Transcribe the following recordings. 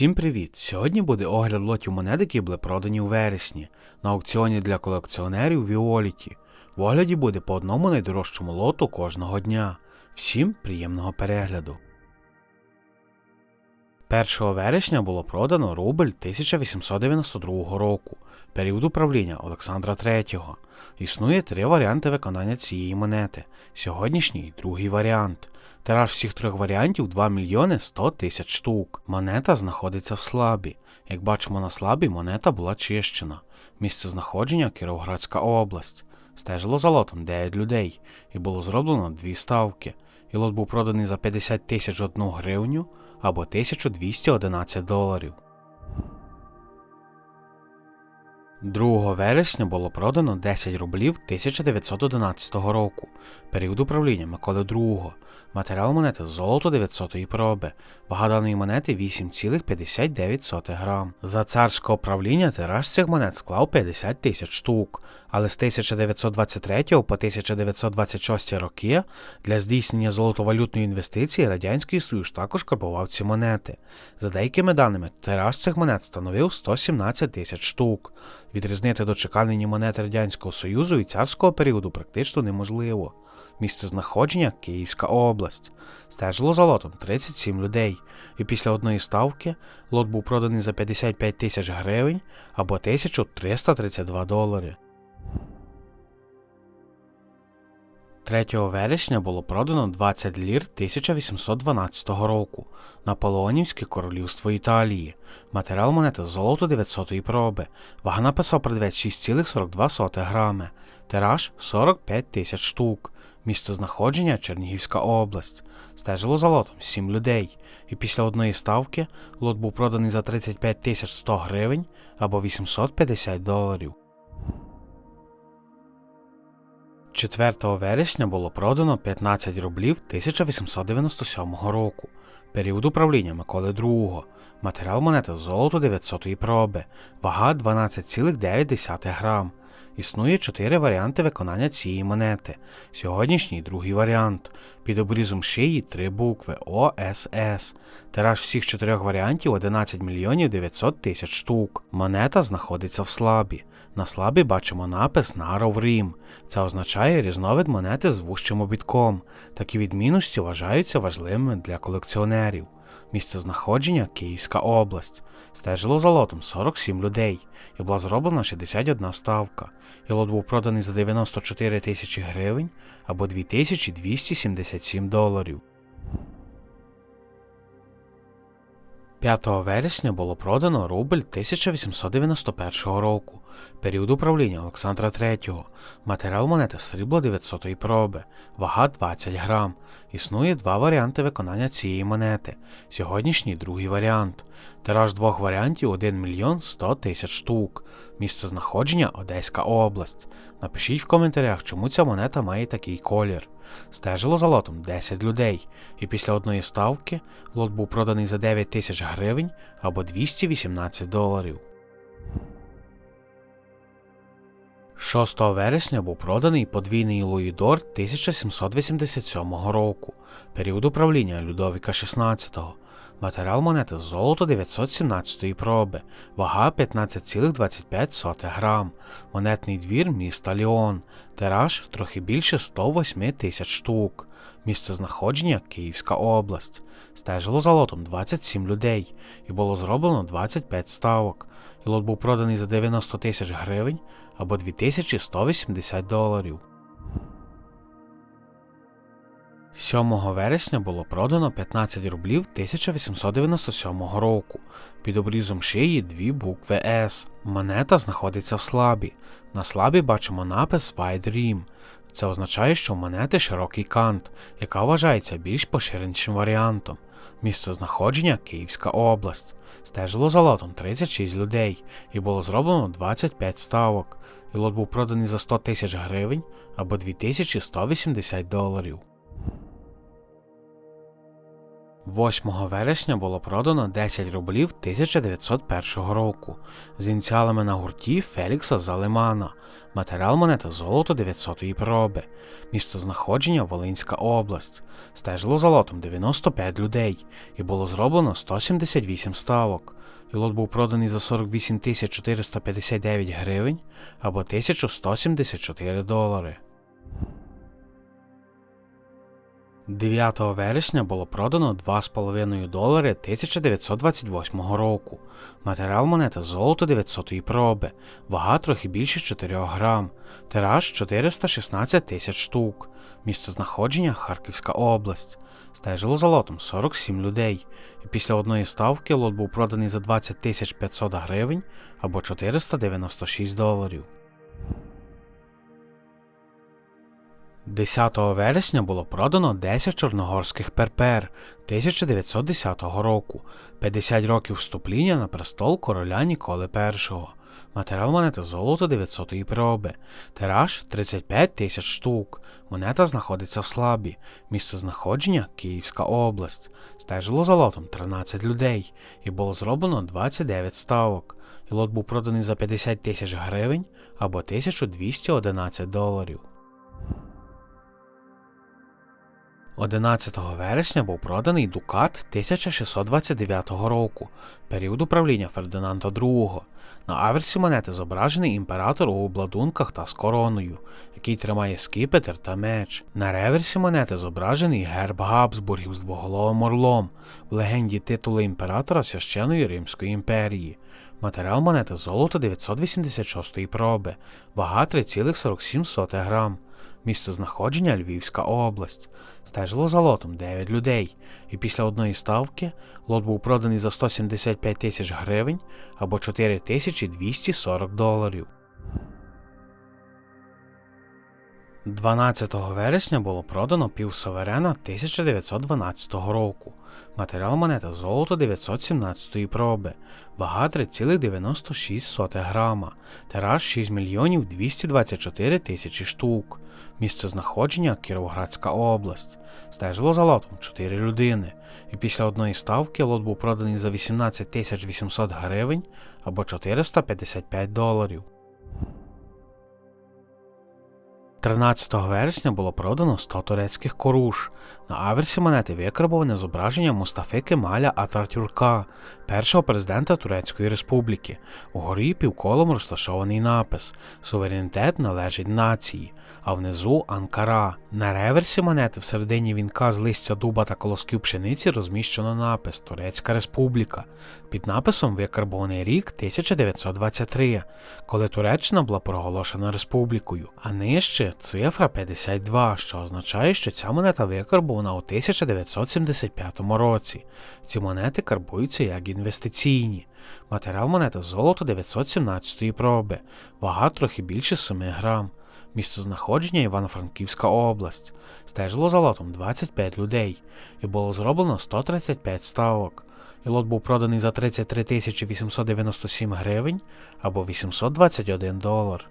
Всім привіт! Сьогодні буде огляд лотів монет, які були продані у вересні на аукціоні для колекціонерів Віоліті. В огляді буде по одному найдорожчому лоту кожного дня. Всім приємного перегляду. 1 вересня було продано рубль 1892 року, період управління Олександра III. Існує три варіанти виконання цієї монети. Сьогоднішній другий варіант. Тираж всіх трьох варіантів 2 мільйони 100 тисяч штук. Монета знаходиться в слабі. Як бачимо на слабі, монета була чищена. Місце знаходження Кіровоградська область. Стежило за лотом 9 людей, і було зроблено дві ставки. І лот був проданий за 50 тисяч одну гривню або 1211 доларів. 2 вересня було продано 10 рублів 1911 року, період управління Миколи II. Матеріал монети золото 900 проби, вага даної монети 8,59 грам. За царського правління тираж цих монет склав 50 тисяч штук, але з 1923 по 1926 роки для здійснення золотовалютної інвестиції Радянський Союз також карбував ці монети. За деякими даними, тираж цих монет становив 117 тисяч штук. Відрізнити дочеканені монети Радянського Союзу і царського періоду практично неможливо. Місце знаходження Київська область. Стежило за лотом 37 людей, і після одної ставки лот був проданий за 55 тисяч гривень або 1332 долари. 3 вересня було продано 20 лір 1812 року Наполеонівське королівство Італії. Матеріал монети золото 900 проби. Вага написав продавець 6,42 грами. Тираж 45 тисяч штук. Місце знаходження Чернігівська область. Стежило за лотом 7 людей. І після одної ставки лот був проданий за 35 тисяч 100 гривень або 850 доларів. 4 вересня було продано 15 рублів 1897 року, період управління Миколи II. Матеріал монети золото 900 проби, вага 12,9 грам. Існує чотири варіанти виконання цієї монети. Сьогоднішній другий варіант. Під обрізом шиї три букви ОСС. Тираж всіх чотирьох варіантів 11 мільйонів 900 тисяч штук. Монета знаходиться в слабі. На слабі бачимо напис Наров Рім. Це означає різновид монети з вущим обідком. Такі відмінності вважаються важливими для колекціонерів. Місце знаходження Київська область. Стежило за лотом 47 людей, і була зроблена 61 ставка. І лот був проданий за 94 тисячі гривень або 2277 доларів. 5 вересня було продано рубль 1891 року, період управління Олександра III. Матеріал монети срібло 900 проби, вага 20 грам. Існує два варіанти виконання цієї монети. Сьогоднішній другий варіант. Тираж двох варіантів 1 мільйон 100 тисяч штук. Місце знаходження Одеська область. Напишіть в коментарях, чому ця монета має такий колір. Стежило за лотом 10 людей, і після одної ставки лот був проданий за 9 тисяч гривень або 218 доларів. 6 вересня був проданий подвійний Луїдор 1787 року, період управління Людовіка XVI. Матеріал монети золото 917 проби, вага 15,25 грам, монетний двір міста Ліон, тираж трохи більше 108 тисяч штук, місце знаходження Київська область. Стежило за лотом 27 людей, і було зроблено 25 ставок, і лот був проданий за 90 тисяч гривень або 2180 доларів. 7 вересня було продано 15 рублів 1897 року. Під обрізом шиї дві букви С. Монета знаходиться в слабі. На слабі бачимо напис Wide Rim. Це означає, що у монети широкий кант, яка вважається більш поширенішим варіантом. Місце знаходження Київська область. Стежило за лотом 36 людей, і було зроблено 25 ставок. І лот був проданий за 100 тисяч гривень або 2180 доларів. 8 вересня було продано 10 рублів 1901 року з ініціалами на гурті Фелікса Залимана. Матеріал монети золото 900-ї проби. Місце знаходження Волинська область. Стежило за лотом 95 людей і було зроблено 178 ставок. І лот був проданий за 48 459 гривень або 1174 долари. 9 вересня було продано 2,5 долари 1928 року. Матеріал монети золото 900 проби, вага трохи більше 4 грам, тираж 416 тисяч штук, місце знаходження Харківська область. Стежило за лотом 47 людей, і після одної ставки лот був проданий за 20 500 гривень або 496 доларів. 10 вересня було продано 10 чорногорських перпер 1910 року, 50 років вступління на престол короля Ніколи І. Матеріал монети золото 900 проби, тираж 35 тисяч штук. Монета знаходиться в слабі. Місце знаходження Київська область. Стежило за лотом 13 людей, і було зроблено 29 ставок. І лот був проданий за 50 тисяч гривень або 1211 доларів. 11 вересня був проданий Дукат 1629 року, період управління Фердинанда II. На аверсі монети зображений імператор у обладунках та з короною, який тримає скіпетр та меч. На реверсі монети зображений герб Габсбургів з двоголовим орлом, в легенді титули імператора Священої Римської імперії. Матеріал монети золото 986 проби, вага 3,47 грам. Місце знаходження Львівська область. Стежило за лотом 9 людей, і після одної ставки лот був проданий за 175 тисяч гривень або 4240 доларів. 12 вересня було продано півсоверена 1912 року. Матеріал монета золото 917 проби, вага 3,96 грама, тираж 6 мільйонів 224 тисячі штук. Місце знаходження Кіровоградська область. Стежило за лотом 4 людини, і після одної ставки лот був проданий за 18 800 гривень або 455 доларів. 13 вересня було продано 100 турецьких коруш. На аверсі монети викарбоване зображення Мустафи Кемаля Атартюрка, першого президента Турецької Республіки. Угорі півколом розташований напис Суверенітет належить нації, а внизу Анкара. На реверсі монети всередині вінка з листя дуба та колосків пшениці розміщено напис Турецька Республіка. Під написом викарбований рік 1923, коли Туреччина була проголошена республікою, а нижче цифра 52, що означає, що ця монета викарбована у 1975 році. Ці монети карбуються як інвестиційні. Матеріал монети золото 917 проби, вага трохи більше 7 грам. Місце знаходження Івано-Франківська область. Стежило за лотом 25 людей, і було зроблено 135 ставок. І лот був проданий за 33 897 гривень або 821 долар.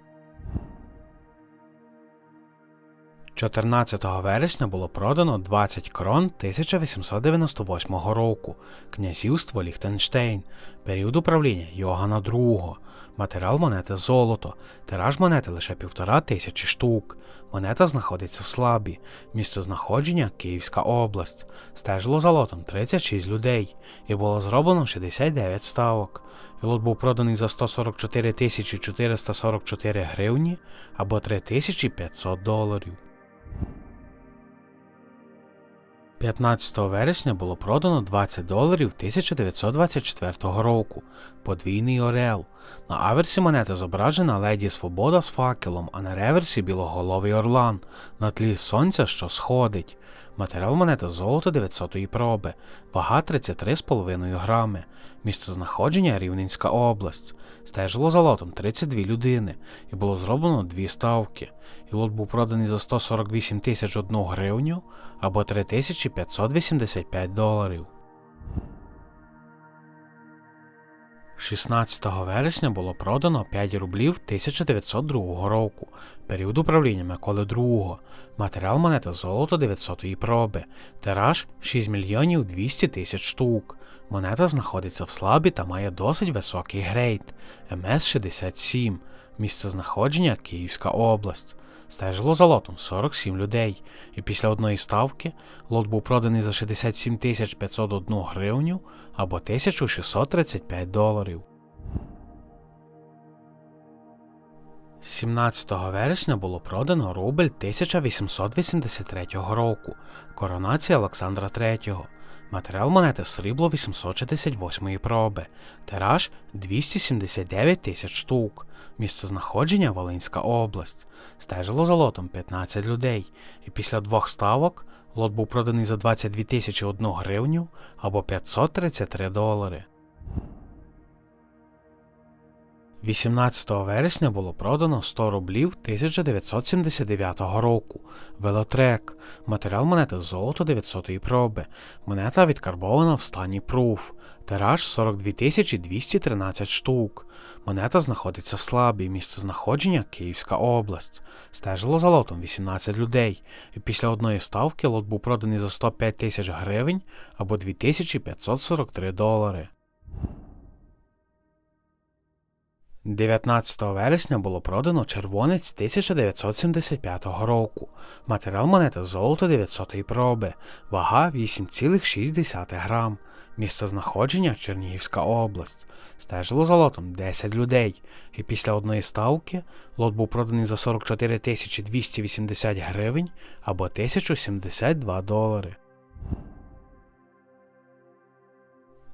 14 вересня було продано 20 крон 1898 року, князівство Ліхтенштейн, період управління Йогана II, матеріал монети золото, тираж монети лише півтора тисячі штук. Монета знаходиться в слабі, місце знаходження Київська область. Стежило за лотом 36 людей, і було зроблено 69 ставок. І лот був проданий за 144 444 гривні або 3500 доларів. 15 вересня було продано 20 доларів 1924 року. Подвійний Орел. На аверсі монети зображена леді Свобода з факелом, а на реверсі білоголовий орлан на тлі сонця, що сходить. Матеріал монети золото 900-ї проби, вага 33,5 грами. Місце знаходження Рівненська область. Стежило за лотом 32 людини, і було зроблено дві ставки. І лот був проданий за 148 тисяч одну гривню або 3585 доларів. 16 вересня було продано 5 рублів 1902 року, період управління Миколи II, матеріал монета золото 900-ї проби, тираж 6 мільйонів 200 тисяч штук. Монета знаходиться в слабі та має досить високий грейд МС-67, місце знаходження Київська область. Стежило за лотом 47 людей, і після одної ставки лот був проданий за 67 тисяч 501 гривню або 1635 доларів. 17 вересня було продано рубль 1883 року, коронація Олександра III. Матеріал монети срібло 868 проби, тираж 279 тисяч штук, місце знаходження Волинська область. Стежило за лотом 15 людей, і після двох ставок лот був проданий за 22 тисячі 1 гривню або 533 долари. 18 вересня було продано 100 рублів 1979 року. Велотрек. Матеріал монети золото 900-ї проби. Монета відкарбована в стані пруф. Тираж 42 213 штук. Монета знаходиться в слабій. Місце знаходження Київська область. Стежило за лотом 18 людей. Після одної ставки лот був проданий за 105 тисяч гривень або 2543 долари. 19 вересня було продано червонець 1975 року. Матеріал монети золото 900 проби, вага 8,6 грам. Місце знаходження Чернігівська область. Стежило за лотом 10 людей, і після одної ставки лот був проданий за 44 280 гривень або 1072 долари.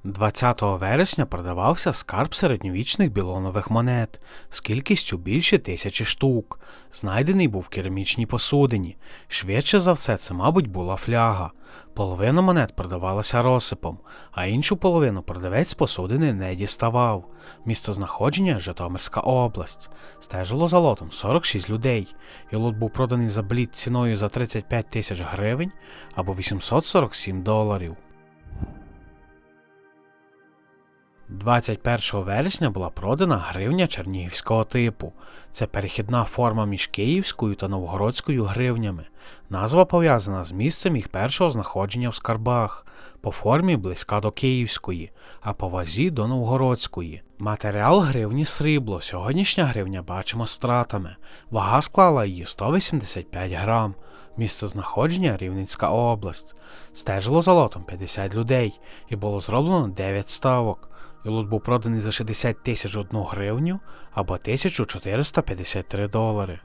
20 вересня продавався скарб середньовічних білонових монет з кількістю більше тисячі штук. Знайдений був в керамічній посудині. Швидше за все, це, мабуть, була фляга. Половина монет продавалася розсипом, а іншу половину продавець посудини не діставав. Місце знаходження Житомирська область. Стежило за лотом 46 людей, і лот був проданий за бліт ціною за 35 тисяч гривень або 847 доларів. 21 вересня була продана гривня чернігівського типу. Це перехідна форма між київською та новгородською гривнями. Назва пов'язана з місцем їх першого знаходження в скарбах, по формі близька до київської, а по вазі до новгородської. Матеріал гривні срібло. Сьогоднішня гривня бачимо з втратами. Вага склала її 185 грам. Місце знаходження Рівненська область. Стежило за лотом 50 людей і було зроблено 9 ставок і був проданий за 60 тисяч одну гривню або 1453 долари.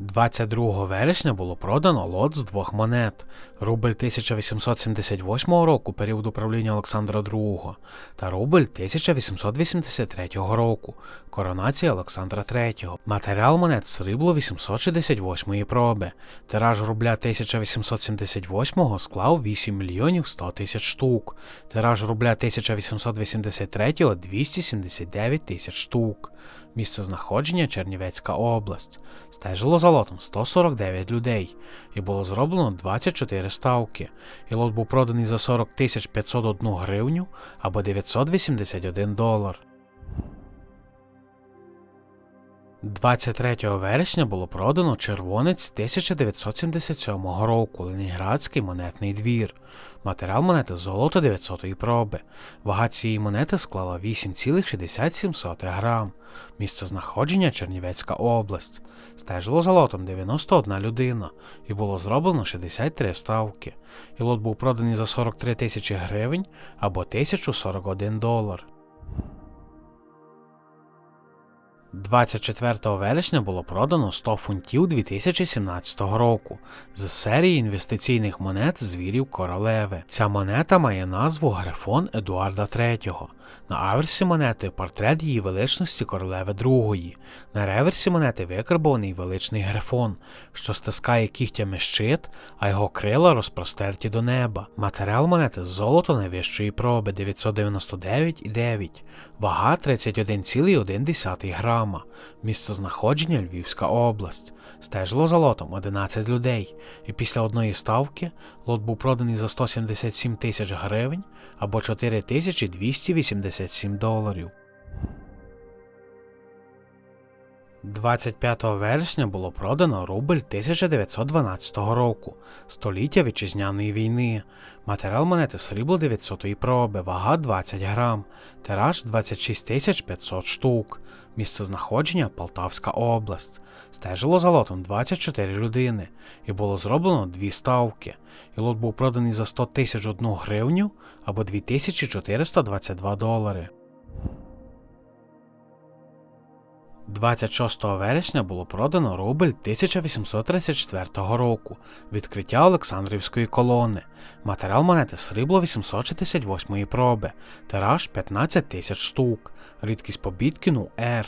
22 вересня було продано лот з двох монет рубль 1878 року період управління Олександра II та рубль 1883 року коронація Олександра III. Матеріал монет срібло 868 проби. Тираж рубля 1878 склав 8 мільйонів 100 тисяч штук. Тираж рубля 1883 279 тисяч штук. Місце знаходження Чернівецька область. Стежило за лотом 149 людей, і було зроблено 24 ставки. І лот був проданий за 40 501 гривню або 981 долар. 23 вересня було продано червонець 1977 року Ленінградський монетний двір. Матеріал монети золото 900-ї проби. Вага цієї монети склала 8,67 грам. Місце знаходження Чернівецька область. Стежило за лотом 91 людина, і було зроблено 63 ставки. І лот був проданий за 43 тисячі гривень або 1041 долар. 24 вересня було продано 100 фунтів 2017 року з серії інвестиційних монет звірів королеви. Ця монета має назву Грифон Едуарда III. На аверсі монети портрет її величності королеви II. На реверсі монети викарбований величний грифон, що стискає кігтями щит, а його крила розпростерті до неба. Матеріал монети золото найвищої проби 999,9, вага 31,1 грам. Місце знаходження Львівська область. Стежило за лотом 11 людей, і після одної ставки лот був проданий за 177 тисяч гривень або 4287 доларів. 25 вересня було продано рубль 1912 року, століття вітчизняної війни. Матеріал монети срібло 900 проби, вага 20 грам, тираж 26 500 штук. Місце знаходження Полтавська область. Стежило за лотом 24 людини, і було зроблено дві ставки. І лот був проданий за 100 тисяч одну гривню або 2422 долари. 26 вересня було продано рубль 1834 року, відкриття Олександрівської колони. Матеріал монети срібло 868 проби, тираж 15 тисяч штук, рідкість побіткіну R.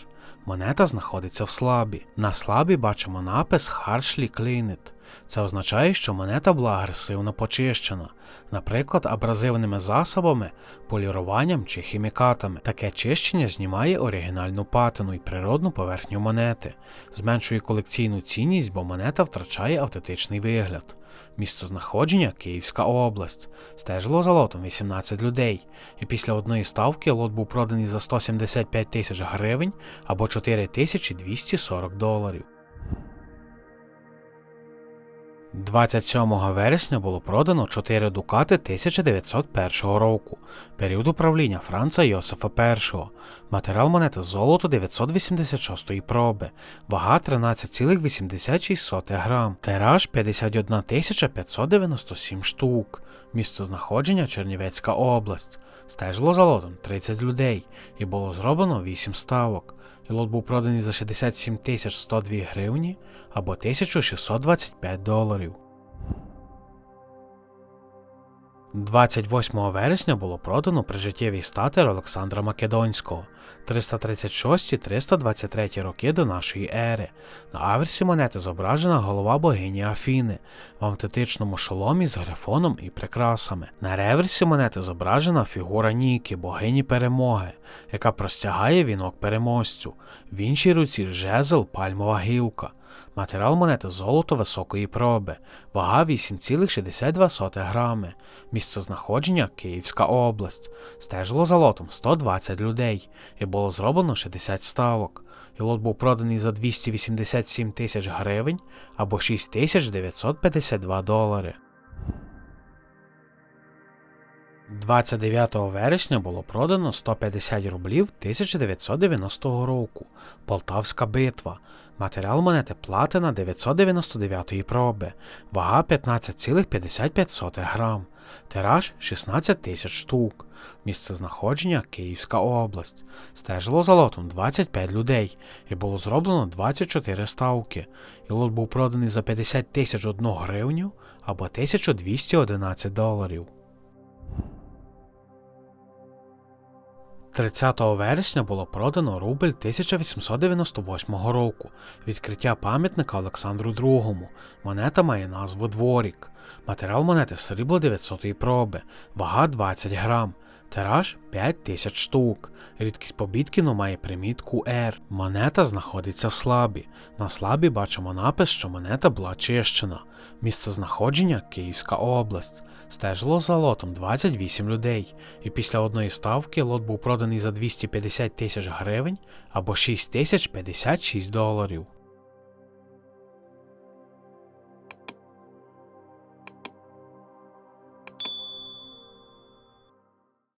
Монета знаходиться в слабі. На слабі бачимо напис Харшлі Cleaned. Це означає, що монета була агресивно почищена, наприклад, абразивними засобами, поліруванням чи хімікатами. Таке чищення знімає оригінальну патину і природну поверхню монети, зменшує колекційну цінність, бо монета втрачає автентичний вигляд. Місце знаходження Київська область. Стежило за лотом 18 людей, і після одної ставки лот був проданий за 175 тисяч гривень або 4240 доларів. 27 вересня було продано 4 дукати 1901 року, період управління Франца Йосифа І. Матеріал монети золото 986 проби, вага 13,86 грам, тираж 51 597 штук, місце знаходження Чернівецька область. Стежило за лотом 30 людей, і було зроблено 8 ставок. І лот був проданий за 67 102 гривні або 1625 доларів. 28 вересня було продано прижиттєвий статер Олександра Македонського 336-323 роки до нашої ери. На аверсі монети зображена голова богині Афіни в автентичному шоломі з грифоном і прикрасами. На реверсі монети зображена фігура Ніки, богині перемоги, яка простягає вінок переможцю. В іншій руці жезл пальмова гілка. Матеріал монети золото високої проби, вага 8,62 грами, місце знаходження Київська область, стежило за лотом 120 людей, і було зроблено 60 ставок. І був проданий за 287 тисяч гривень або 6952 долари. 29 вересня було продано 150 рублів 1990 року. Полтавська битва. Матеріал монети платина 999 проби, вага 15,55 грам, тираж 16 тисяч штук, місце знаходження Київська область. Стежило за лотом 25 людей, і було зроблено 24 ставки. І лот був проданий за 50 тисяч одну гривню або 1211 доларів. 30 вересня було продано рубль 1898 року, відкриття пам'ятника Олександру II. Монета має назву Дворік. Матеріал монети срібло 900 проби, вага 20 грам, тираж 5 тисяч штук. Рідкість побіткіну має примітку R. Монета знаходиться в слабі. На слабі бачимо напис, що монета була чищена. Місце знаходження Київська область. Стежило за лотом 28 людей, і після одної ставки лот був проданий за 250 тисяч гривень або 6 тисяч 56 доларів.